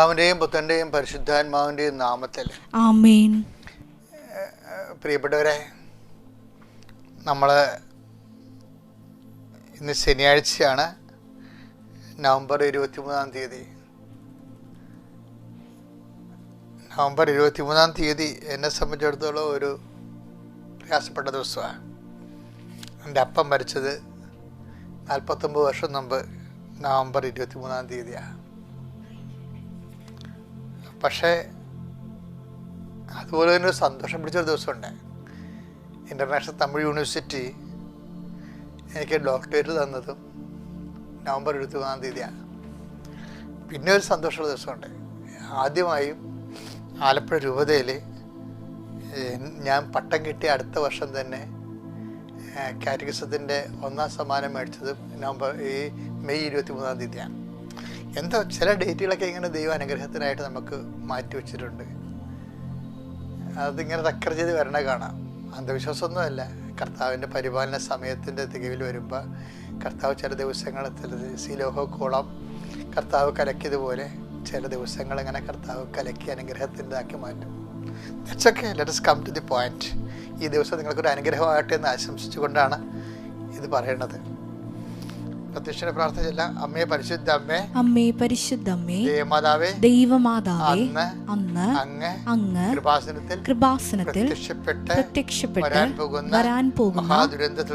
അവന്റെയും പുത്രന്റെയും പരിശുദ്ധാത്മാവിന്റെയും നാമത്തിൽ. ആമേൻ. പ്രിയപ്പെട്ടവരെ നമ്മൾ ഇന്ന് ശനിയാഴ്ചയാണ് നവംബർ ഇരുപത്തിമൂന്നാം തീയതി. നവംബർ ഇരുപത്തിമൂന്നാം തീയതി എന്നെ സംബന്ധിച്ചിടത്തോളം ഒരു പ്രയാസപ്പെട്ട ദിവസമാണ്. എന്റെ അപ്പം മരിച്ചത് നാൽപ്പത്തൊമ്പത് വർഷം മുമ്പ് നവംബർ ഇരുപത്തിമൂന്നാം തീയതിയാണ്. പക്ഷേ അതുപോലെ തന്നെ ഒരു സന്തോഷം പിടിച്ചൊരു ദിവസമുണ്ട്. ഇന്റർനാഷണൽ തമിഴ് യൂണിവേഴ്സിറ്റി എനിക്ക് ഡോക്ടറേറ്റ് തന്നതും നവംബർ ഇരുപത്തി മൂന്നാം തീയതിയാണ്. പിന്നെ ഒരു സന്തോഷമുള്ള ദിവസമുണ്ട്. ആദ്യമായും ആലപ്പുഴ രൂപതയിൽ ഞാൻ പട്ടം കിട്ടിയ അടുത്ത വർഷം തന്നെ കാറ്റഗിസത്തിന്റെ ഒന്നാം സമ്മാനം മേടിച്ചത് നവംബർ ഈ മെയ് ഇരുപത്തി മൂന്നാം തീയതിയാണ്. എന്തോ ചില ഡേറ്റുകളൊക്കെ ഇങ്ങനെ ദൈവ അനുഗ്രഹത്തിനായിട്ട് നമുക്ക് മാറ്റി വെച്ചിട്ടുണ്ട്. അതിങ്ങനെ റെക്കർ ചെയ്ത് വരണ കാണാം. അന്ധവിശ്വാസമൊന്നുമല്ല. കർത്താവിന്റെ പരിപാലന സമയത്തിന്റെ തികവിൽ വരുമ്പോൾ കർത്താവ് ചില ദിവസങ്ങൾ സിലോഹോ കോളം കർത്താവ് കലക്കിയതുപോലെ ചില ദിവസങ്ങൾ ഇങ്ങനെ കർത്താവ് കലക്കി അനുഗ്രഹത്തിന്റെതാക്കി മാറ്റും. That's okay let's come to the point ഈ ദിവസം നിങ്ങൾക്കൊരു അനുഗ്രഹമാകട്ടെ എന്ന് ആശംസിച്ചുകൊണ്ടാണ് ഇത് പറയേണ്ടത് പ്രത്യക്ഷ പ്രാർത്ഥന അമ്മേ പരിശുദ്ധ അമ്മേ അമ്മേ പരിശുദ്ധമ്മേ. ദേവമാതാവേ. ദൈവമാതാവേ. അന്ന് അങ്ങ് അങ്ങ് കൃപാസനത്തിൽ കൃപാസനത്തിൽ പ്രത്യക്ഷപ്പെട്ട് പ്രത്യക്ഷപ്പെട്ട് വരാൻ പോകുന്ന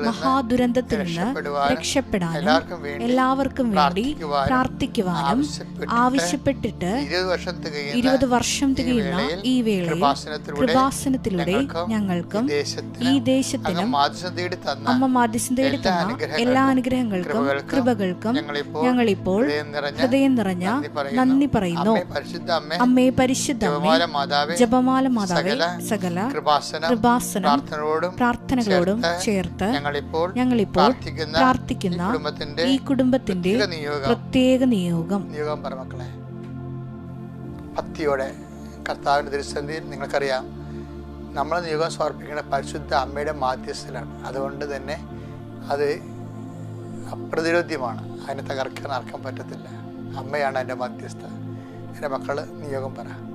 മഹാദുരന്തത്തിൽ നിന്ന് രക്ഷപ്പെടാനും എല്ലാവർക്കും വേണ്ടി പ്രാർത്ഥിക്കുവാനും ആവശ്യപ്പെട്ടിട്ട് ഇരുപത് വർഷം തികയുന്ന ഈ വേളയിൽ കൃപാസനത്തിലൂടെ ഞങ്ങൾക്കും ഈ ദേശത്തിന് അമ്മ മാധ്യസ്ഥ തന്ന എല്ലാ അനുഗ്രഹങ്ങൾക്കും കൃപകൾക്കും ഞങ്ങളിപ്പോൾ ഹൃദയം നിറഞ്ഞ നന്ദി പറയുന്നു. അമ്മേ പരിശുദ്ധ ജപമാല മാതാവേ സകല കൃപാസന പ്രാർത്ഥനകളോടും ചേർത്ത് ഞങ്ങളിപ്പോൾ പ്രാർത്ഥിക്കുന്ന ഈ കുടുംബത്തിന്റെ പ്രത്യേക നിയോഗം. നിയോഗം. പറമക്കളെ പറ മക്കളെ. ഭക്തിയോടെ കർത്താവിന്റെ തിരുസന്ധിയിൽ നിങ്ങൾക്കറിയാം നമ്മൾ നിയോഗം സമർപ്പിക്കുന്ന പരിശുദ്ധ അമ്മയുടെ മാധ്യസ്ഥലാണ് അതുകൊണ്ട് തന്നെ അത് അപ്രതിരോധ്യമാണ്. അതിനെ തകർക്കാൻ ആർക്കാൻ പറ്റത്തില്ല. അമ്മയാണ് എന്റെ മധ്യസ്ഥ എന്റെ മക്കൾ നിയോഗം പറ.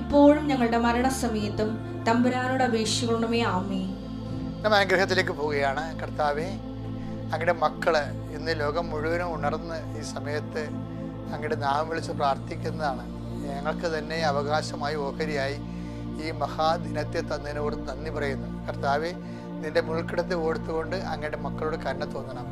ഇപ്പോഴും ഞങ്ങളുടെ മരണസമയത്തും തമ്പുരാനോട് അപേക്ഷിക്കണമേ ആമേ നമ്മൾ അനുഗ്രഹത്തിലേക്ക് പോവുകയാണ്. കർത്താവെ അങ്ങയുടെ മക്കൾ ഇന്ന് ലോകം മുഴുവനും ഉണർന്ന് ഈ സമയത്ത് അങ്ങയുടെ നാമം വിളിച്ച് പ്രാർത്ഥിക്കുന്നതാണ്. ഞങ്ങൾക്ക് തന്നെ അവകാശമായി ഓഹരിയായി ഈ മഹാദിനത്തെ തന്നതിനോട് നന്ദി പറയുന്നു. കർത്താവെ നിന്റെ മുൾക്കിടത്ത് ഓർത്തുകൊണ്ട് അങ്ങയുടെ മക്കളോട് കന്നെ തോന്നണം.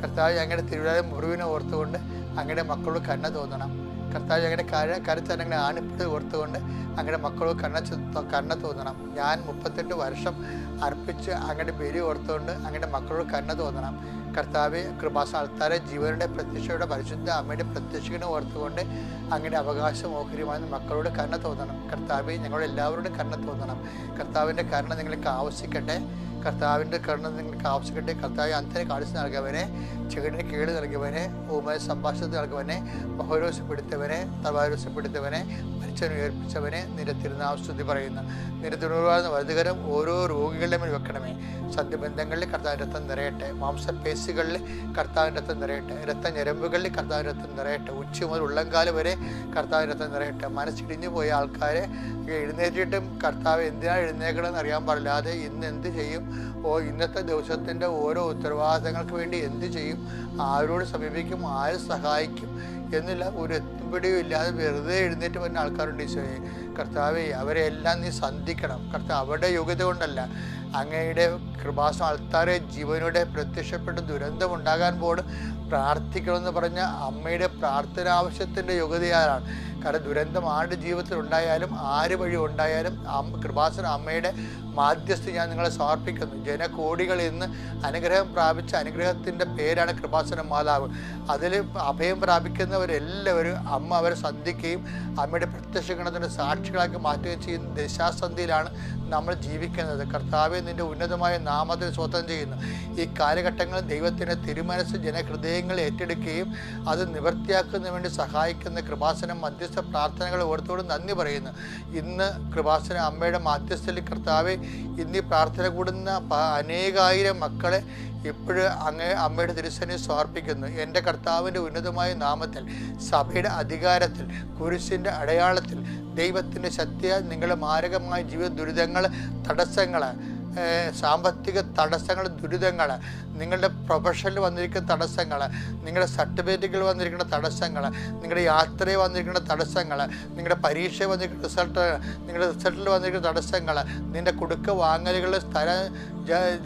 കർത്താവ് അങ്ങയുടെ തിരുവിതായ മുറിവിനെ ഓർത്തുകൊണ്ട് അങ്ങയുടെ മക്കളോട് കണ്ണ തോന്നണം. കർത്താവ് ഞങ്ങളുടെ കര കരുത്തരങ്ങളെ ആണിപ്പിട്ട് ഓർത്തുകൊണ്ട് അങ്ങയുടെ മക്കളോട് കണ്ണ കണ്ണ തോന്നണം. ഞാൻ മുപ്പത്തെട്ട് വർഷം അർപ്പിച്ച് അങ്ങയുടെ ബലി ഓർത്തുകൊണ്ട് അങ്ങയുടെ മക്കളോട് കണ്ണ തോന്നണം. കർത്താവ് കൃപാസ ആൾത്താരെ ജീവനുടെ പ്രത്യക്ഷയുടെ പരിശുദ്ധ അമ്മയുടെ പ്രത്യക്ഷകനെ ഓർത്തുകൊണ്ട് അങ്ങയുടെ അവകാശം ഓഹരിയുമായി മക്കളോട് കണ്ണ തോന്നണം. കർത്താവ് ഞങ്ങളെല്ലാവരോടും കണ്ണ തോന്നണം. കർത്താവിന്റെ കരുണ നിങ്ങൾക്ക് ആവശ്യിക്കട്ടെ. കർത്താവിന്റെ കരുണ നിങ്ങൾക്ക് ആവശ്യപ്പെട്ട് കർത്താവ് അന്തരെ കാണിച്ചു നൽകിയവനെ ചെകിടിന് കേട് നൽകിയവനെ ഊമയ സംഭാഷണത്തിൽ നൽകിയവനെ മഹോരോസപ്പെടുത്തവനെ തവാരോസപ്പെടുത്തവനെ മരിച്ചവനെ ഉയർപ്പിച്ചവനെ തിരുനാമസ്തുതി പറയുന്നു. നിന്റെ തിരുവാർന്ന വലുതുകരം ഓരോ രോഗികളുടെ മേൽ വെക്കണമേ. സത്യബന്ധങ്ങളിൽ കർത്താവിന്റെ രക്തം നിറയട്ടെ. മാംസപേശികളിൽ കർത്താവിന്റെ രക്തം നിറയട്ടെ. രക്തഞരമ്പുകളിൽ കർത്താവിന്റെ രക്തം നിറയട്ടെ. ഉച്ച മുതൽ ഉള്ളംകാലം വരെ കർത്താവിന്റെ രക്തം നിറയട്ടെ. മനസ്സിടിഞ്ഞു പോയ ആൾക്കാരെ എഴുന്നേറ്റിട്ടും കർത്താവ് എന്തിനാണ് എഴുന്നേക്കണമെന്ന് അറിയാൻ പാടില്ലാതെ ഇന്ന് എന്ത് ചെയ്യും? ഓ ഇന്നത്തെ ദിവസത്തിന്റെ ഓരോ ഉത്തരവാദിത്തങ്ങൾക്ക് വേണ്ടി എന്ത് ചെയ്യും? ആരോട് സമീപിക്കും? ആര് സഹായിക്കും? എന്നില്ല ഒരു എത്തുപിടിയും ഇല്ലാതെ വെറുതെ എഴുന്നേറ്റ് വരുന്ന ആൾക്കാരുണ്ട് ഈശോയെ കർത്താവെ അവരെ എല്ലാം നീ സന്ധിക്കണം. കർത്താവ് അവരുടെ യോഗ്യത കൊണ്ടല്ല. അങ്ങയുടെ കൃപാസം ആൾക്കാരെ ജീവനോടെ പ്രത്യക്ഷപ്പെട്ട് ദുരന്തം ഉണ്ടാകാൻ പോലും പ്രാർത്ഥിക്കണമെന്ന് പറഞ്ഞ അമ്മയുടെ പ്രാർത്ഥന ആവശ്യത്തിന്റെ യോഗ്യതയാലാണ്. കാരണം ദുരന്തം ആരുടെ ജീവിതത്തിൽ ഉണ്ടായാലും ആര് വഴി ഉണ്ടായാലും കൃപാസന അമ്മയുടെ മാധ്യസ്ഥ ഞാൻ നിങ്ങളെ സമർപ്പിക്കുന്നു. ജനകോടികൾ ഇന്ന് അനുഗ്രഹം പ്രാപിച്ച അനുഗ്രഹത്തിന്റെ പേരാണ് കൃപാസന മാതാവ്. അതിൽ അഭയം പ്രാപിക്കുന്നവരെല്ലാവരും അമ്മ അവരെ സന്ധിക്കുകയും അമ്മയുടെ പ്രത്യക്ഷ ഗണത്തിന്റെ സാക്ഷികളാക്കി മാറ്റുകയും ചെയ്യുന്ന ദശാസന്ധിയിലാണ് നമ്മൾ ജീവിക്കുന്നത്. കർത്താവെ നിന്റെ ഉന്നതമായ നാമത്തിൽ സ്വതം ചെയ്യുന്നു. ഈ കാലഘട്ടങ്ങളിൽ ദൈവത്തിന്റെ തിരുമനസ് ജനഹൃദയങ്ങൾ ഏറ്റെടുക്കുകയും അത് നിവർത്തിയാക്കുന്നതിന് വേണ്ടി സഹായിക്കുന്ന കൃപാസനം മധ്യസ്ഥ പ്രാർത്ഥനകൾ ഓർത്തോട് നന്ദി പറയുന്നു. ഇന്ന് കൃപാസന അമ്മയുടെ മാധ്യസ്ഥയിൽ കർത്താവെ ഇന്ന് ഈ പ്രാർത്ഥന കൂടുന്ന അനേകായിരം മക്കളെ ഇപ്പോഴും അങ്ങ് അമ്മയുടെ തിരുസനെ സമർപ്പിക്കുന്നു. എന്റെ കർത്താവിന്റെ ഉന്നതമായ നാമത്തിൽ സഭയുടെ അധികാരത്തിൽ കുരിശിന്റെ അടയാളത്തിൽ ദൈവത്തിന്റെ ശക്തിയാൽ നിങ്ങളുടെ മാരകമായ ജീവിത ദുരിതങ്ങൾ തടസ്സങ്ങൾ സാമ്പത്തിക തടസ്സങ്ങൾ ദുരിതങ്ങൾ നിങ്ങളുടെ പ്രൊഫഷനിൽ വന്നിരിക്കുന്ന തടസ്സങ്ങൾ നിങ്ങളുടെ സർട്ടിഫിക്കറ്റുകൾ വന്നിരിക്കുന്ന തടസ്സങ്ങൾ നിങ്ങളുടെ യാത്രയിൽ വന്നിരിക്കുന്ന തടസ്സങ്ങൾ നിങ്ങളുടെ പരീക്ഷയിൽ വന്നിരിക്കുന്ന റിസൾട്ട് നിങ്ങളുടെ റിസൾട്ടിൽ വന്നിരിക്കുന്ന തടസ്സങ്ങൾ നിന്റെ കുടുക്ക വാങ്ങലുകൾ സ്ഥല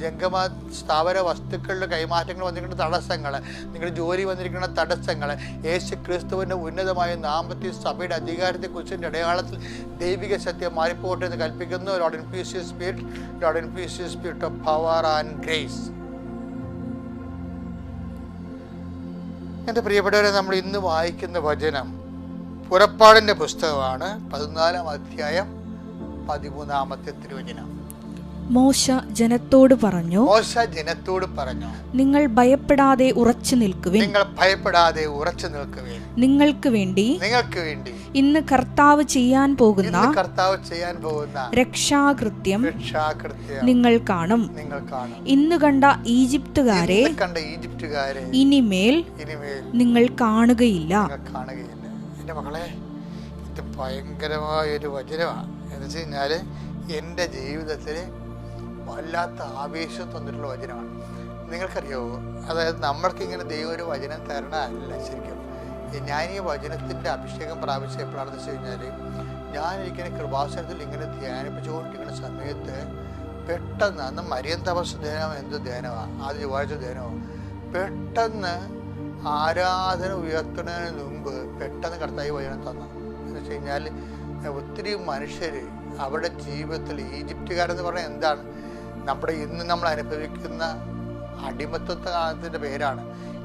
ജംഗമ സ്ഥാപന വസ്തുക്കളുടെ കൈമാറ്റങ്ങൾ വന്നിരിക്കുന്ന തടസ്സങ്ങൾ നിങ്ങളുടെ ജോലി വന്നിരിക്കുന്ന തടസ്സങ്ങൾ യേശു ക്രിസ്തുവിന്റെ ഉന്നതമായ നാമത്തിൽ സഭയുടെ അധികാരത്തെക്കുറിച്ചിന്റെ അടയാളത്തിൽ ദൈവിക സത്യം മാറിപ്പോട്ടെ എന്ന് കൽപ്പിക്കുന്നു. Lord peace spirit lord peace spirit of power and grace എന്റെ പ്രിയപ്പെട്ടവരെ നമ്മൾ ഇന്ന് വായിക്കുന്ന വചനം പുറപ്പാടിന്റെ പുസ്തകമാണ് പതിനാലാം അധ്യായം പതിമൂന്നാമത്തെ തിരുവചനം. മോശ ജനത്തോട് പറഞ്ഞു മോശ ജനത്തോട് പറഞ്ഞു നിങ്ങൾ ഭയപ്പെടാതെ ഉറച്ചു നിൽക്കുവിൻ. നിങ്ങൾ ഭയപ്പെടാതെ ഉറച്ചു നിൽക്കുവിൻ. നിങ്ങൾക്ക് വേണ്ടി നിങ്ങൾക്ക് വേണ്ടി. ഇന്ന് കർത്താവ് ചെയ്യാൻ പോകുന്ന കർത്താവ് ചെയ്യാൻ പോകുന്ന രക്ഷാകൃത്യം രക്ഷാകൃത്യം നിങ്ങൾ കാണും. നിങ്ങൾ കാണും. ഇന്ന് കണ്ട ഈജിപ്തുകാരെ കണ്ട ഈജിപ്തുകാരെ ഇനിമേൽ ഇനിമേൽ നിങ്ങൾ കാണുകയില്ല. കാണുകയില്ല. എന്റെ മകളെ ഇത് ഭയങ്കരമായ ഒരു വചനമാണ് എന്ന് വെച്ച് കഴിഞ്ഞാൽ എന്റെ ജീവിതത്തിൽ വല്ലാത്ത ആവേശം തന്നിട്ടുള്ള വചനമാണ്. നിങ്ങൾക്കറിയാവോ അതായത് നമ്മൾക്കിങ്ങനെ ദൈവം ഒരു വചനം തരണമല്ല ശരിക്കും. ഞാൻ ഈ വചനത്തിന്റെ അഭിഷേകം പ്രാപിച്ച എപ്പോഴാണെന്ന് വെച്ച് കഴിഞ്ഞാൽ ഞാനിരിക്കുന്ന കൃപാസനത്തിൽ ഇങ്ങനെ ധ്യാനിപ്പിച്ചുകൊണ്ടിരിക്കുന്ന സമയത്ത് പെട്ടെന്ന് അന്ന് മരിയൻ തപസ് ധ്യാനം എന്ത് ധ്യാനമാണ് ആദ്യ ചൊവ്വാഴ്ച ധ്യാനമാണ് പെട്ടെന്ന് ആരാധന ഉയർത്തുന്നതിന് മുമ്പ് പെട്ടെന്ന് കർത്താവ് വചനം തന്നു. എന്ന് വെച്ച് കഴിഞ്ഞാൽ ഒത്തിരി മനുഷ്യർ അവരുടെ ജീവിതത്തിൽ ഈജിപ്തുകാരെന്ന് പറഞ്ഞാൽ എന്താണ്? നമ്മുടെ ഇന്ന് നമ്മൾ അനുഭവിക്കുന്ന അടിമത്വത്തെ കാലത്തിന്റെ പേരാണ്.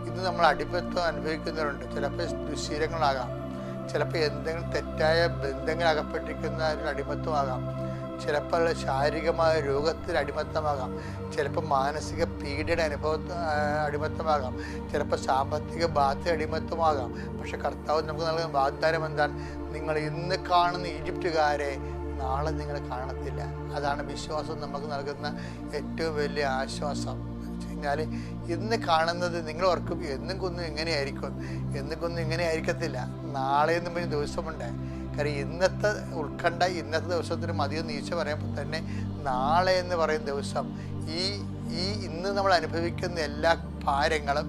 ഇന്ന് നമ്മൾ അടിമത്വം അനുഭവിക്കുന്നവരുണ്ട്. ചിലപ്പോൾ ദുശീലങ്ങളാകാം. ചിലപ്പോൾ എന്തെങ്കിലും തെറ്റായ ബന്ധങ്ങൾ അകപ്പെട്ടിരിക്കുന്ന ഒരു അടിമത്വമാകാം ചിലപ്പോൾ ശാരീരികമായ രോഗത്തിൽ അടിമത്തമാകാം. ചിലപ്പോൾ മാനസിക പീഡയുടെ അനുഭവ അടിമത്തമാകാം. ചിലപ്പോൾ സാമ്പത്തിക ബാധ്യത അടിമത്തമാകാം. പക്ഷെ കർത്താവ് നമുക്ക് നൽകുന്ന വാഗ്ദാനം എന്താണ്? നിങ്ങൾ ഇന്ന് കാണുന്ന ഈജിപ്തുകാരെ നാളെ നിങ്ങൾ കാണത്തില്ല. അതാണ് വിശ്വാസം നമുക്ക് നൽകുന്ന ഏറ്റവും വലിയ ആശ്വാസം. കഴിഞ്ഞാൽ ഇന്ന് കാണുന്നത് നിങ്ങൾ ഓർക്കും എന്നും കൊന്നും എങ്ങനെയായിരിക്കും എന്നും കൊന്നും ഇങ്ങനെ ആയിരിക്കത്തില്ല നാളെ എന്നും പറഞ്ഞ ദിവസമുണ്ട്. കാര്യം ഇന്നത്തെ ഉൾക്കണ്ട ഇന്നത്തെ ദിവസത്തിന് മതിയോ നീച്ച പറയുമ്പോൾ തന്നെ നാളെ എന്ന് പറയുന്ന ദിവസം ഈ ഈ ഇന്ന് നമ്മൾ അനുഭവിക്കുന്ന എല്ലാ ഭാരങ്ങളും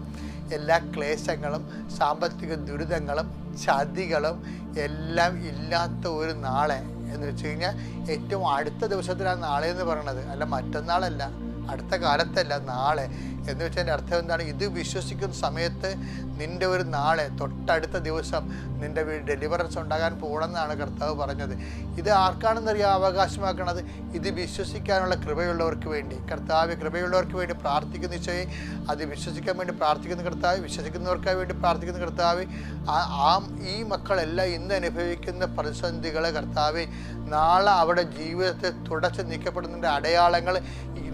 എല്ലാ ക്ലേശങ്ങളും സാമ്പത്തിക ദുരിതങ്ങളും ചതികളും എല്ലാം ഇല്ലാത്ത ഒരു നാളെ എന്ന് വെച്ച് കഴിഞ്ഞാൽ ഏറ്റവും അടുത്ത ദിവസത്തിലാണ് നാളെ എന്ന് പറയണത് അല്ല മറ്റന്നാളല്ല. അടുത്ത കാലത്തല്ല നാളെ. എന്ന് വെച്ചാൽ അർത്ഥം എന്താണ്? ഇത് വിശ്വസിക്കുന്ന സമയത്ത് നിന്റെ ഒരു നാളെ തൊട്ടടുത്ത ദിവസം നിന്റെ വീട് ഡെലിവറൻസ് ഉണ്ടാകാൻ പോകണമെന്നാണ് കർത്താവ് പറഞ്ഞത്. ഇത് ആർക്കാണെന്നറിയാം അവകാശമാക്കണത്? ഇത് വിശ്വസിക്കാനുള്ള കൃപയുള്ളവർക്ക് വേണ്ടി. കർത്താവ് കൃപയുള്ളവർക്ക് വേണ്ടി പ്രാർത്ഥിക്കുന്ന നിശ്ചയം അത് വിശ്വസിക്കാൻ വേണ്ടി പ്രാർത്ഥിക്കുന്ന കർത്താവ് വിശ്വസിക്കുന്നവർക്കായി വേണ്ടി പ്രാർത്ഥിക്കുന്ന കർത്താവ് ആ ഈ മക്കളെല്ലാം ഇന്ന് അനുഭവിക്കുന്ന പ്രതിസന്ധികൾ കർത്താവ് നാളെ അവിടെ ജീവിതത്തെ തുടച്ച് നീക്കപ്പെടുന്നതിന്റെ അടയാളങ്ങൾ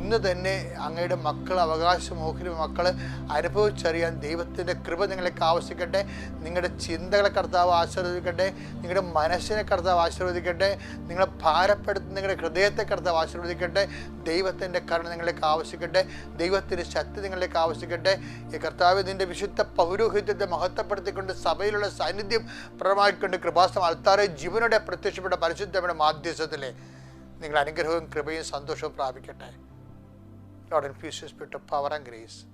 ഇന്ന് തന്നെ അങ്ങയുടെ മക്കൾ അവകാശമോഹിനി മക്കൾ അനുഭവിച്ചറിയാൻ ദൈവത്തിന്റെ കൃപ നിങ്ങളെ ആവശ്യിക്കട്ടെ. നിങ്ങളുടെ ചിന്തകളെ കർത്താവ് ആശീർവദിക്കട്ടെ. നിങ്ങളുടെ മനസ്സിനെ കർത്താവ് ആശീർവദിക്കട്ടെ. നിങ്ങളെ ഭാരപ്പെടുത്തുന്ന നിങ്ങളുടെ ഹൃദയത്തെ കർത്താവ് ആശീർവദിക്കട്ടെ. ദൈവത്തിന്റെ കരുണ നിങ്ങളിലേക്ക് ആവശ്യിക്കട്ടെ. ദൈവത്തിന്റെ ശക്തി നിങ്ങളിലേക്ക് ആവശ്യിക്കട്ടെ. ഈ കർത്താവ് നിന്റെ വിശുദ്ധ പൗരോഹിത്യത്തെ മഹത്വപ്പെടുത്തിക്കൊണ്ട് സഭയിലുള്ള സാന്നിധ്യം പ്രമാണിക്കൊണ്ട് കൃപാസം അൾത്താറെ ജീവനോടെ പ്രത്യക്ഷപ്പെട്ട പരിശുദ്ധയുടെ മാധ്യസ്ഥത്തിലെ നിങ്ങൾ അനുഗ്രഹവും കൃപയും സന്തോഷവും പ്രാപിക്കട്ടെ. Lord, infuse your spirit of power and grace.